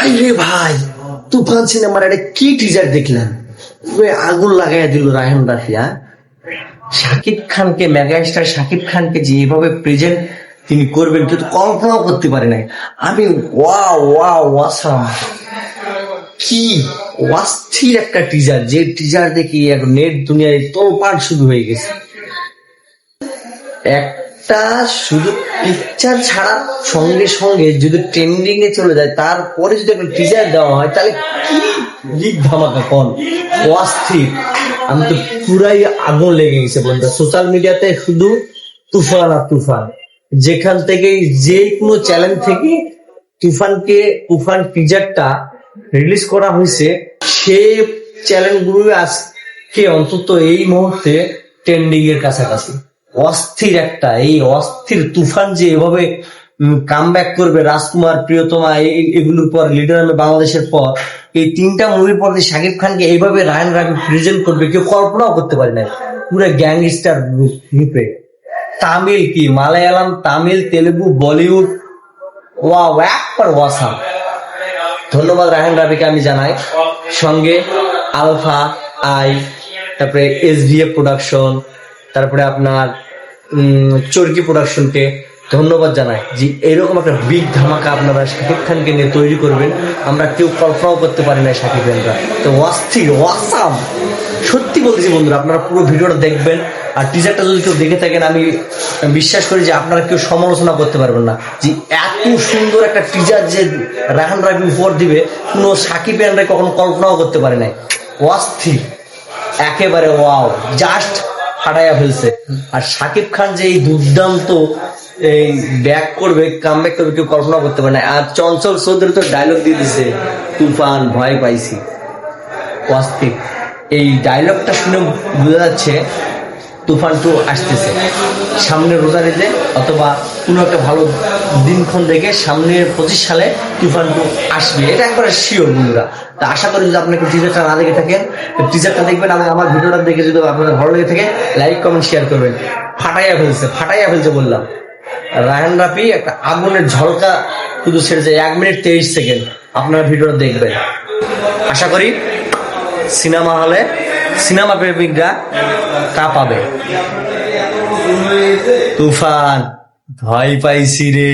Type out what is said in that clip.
ভাই রে ভাই, তুফান সিনেমার একটা কি টিজার দেখলাম? আগুন লাগাই দিল রায়হান রাফিয়া শাকিব খানকে, মেগাস্টার শাকিব খানকে যেভাবে প্রেজেন্ট তিনি করবেন, কিন্তু কল্পনাও করতে পারে নাই। আমি ওয়া ওয়া ওয়াসাম কি অস্থির একটা টিজার যে টিজার দেখি এক নেট দুনিয়ায় তোলপাড় শুরু হয়ে গেছে। একটা শুধু পিকচার ছাড়া সঙ্গে সঙ্গে যদি ট্রেন্ডিং এ চলে যায়, তারপরে যদি একটা টিজার দেওয়া হয়, তাহলে কি লিক ধামাকা কোন? অস্থির। আমি তো পুরাই আগুন লেগে গেছে বন্ধু। সোশ্যাল মিডিয়াতে শুধু তুফান আর তুফান। যেখান থেকে যে কোনো চ্যানেল থেকে তুফানকে, তুফান টিজারটা রিলিজ করা হয়েছে, সে চ্যানেলগুলো আজকে অন্তত এই মুহূর্তে ট্রেন্ডিং এর কাছাকাছি। অস্থির একটা, এই অস্থির তুফান যে এভাবে কাম করবে রাজকুমার, প্রিয়তমা এগুলোর পর লিডার আমি বাংলাদেশের পর, এই তিনটা মুভির পর শাকিব খানকে এইভাবে রায়ন রাবি প্রেজেন্ট করবে, কেউ কল্পনাও করতে পারে না পুরো গ্যাংস্টার রূপে তামিল কি? মালায়ালাম, তামিল, তেলেগু, বলিউড। ওয়াও একবার ওয়াসাম ধন্যবাদ রায়হান রাবিকে আমি জানাই। সঙ্গে আলফা আই, তারপরে এস প্রোডাকশন তারপরে আপনার চরকি প্রোডাকশনকে ধন্যবাদ জানাই যে এরকম একটা বিগ ধামাকা আপনারা শাকিব খানকে নিয়ে তৈরি করবেন। আমরা কেউ কল্পনাও করতে পারি না শাকিব খানরা। তো অস্থির ওয়াসাম সত্যি বলতেছি বন্ধুরা, আপনারা পুরো ভিডিওটা দেখবেন আর টিজারটা যদি কেউ দেখে থাকেন, আমি বিশ্বাস করি যে আপনারা কেউ সমালোচনা করতে পারবেন না যে এত সুন্দর একটা টিজার যে রাহান রাবি উপর দিবে, কোনো সাকিব খানরা কখনো কল্পনাও করতে পারে নাই। অস্থির। একেবারে ওয়াও জাস্ট ফাটাইয়া ফেলছে। আর সাকিব খান যে এই দুর্দান্ত এই ব্যাক করবে কাম ব্যাক করবে, কেউ কল্পনা করতে পারে না। আর চঞ্চল চৌধুরী তো ডায়লগ দিয়ে দিছে, তুফান, ভয় পাইছি। অস্থির এই ডায়লগটা শুনে বোঝা যাচ্ছে তুফান টু আসতেছে। সামনে রোজারিতে অথবা কোনো একটা ভালো দিনক্ষণ দেখে সামনে পঁচিশ সালে তুফান আসবে। এটা একবারে শিওর বন্ধুরা। তা আশা করি যদি আপনাকে টিজারটা না দেখে থাকেন টিজারটা দেখবেন এবং আমার ভিডিওটা দেখে যদি আপনাদের ভালো লেগে থাকে লাইক কমেন্ট শেয়ার করবেন। ফাটাইয়া ফেলছে ফাটাইয়া ফেলছে বললাম। রায়ন রাফি একটা আগুনের ঝলকা শুধু ছেড়েছে এক মিনিট তেইশ সেকেন্ড। আপনারা ভিডিওটা দেখবেন। আশা করি সিনেমা হলে সিনেমা প্রেমিকরা তা পাবে। তুফান ভয় পাইছি রে।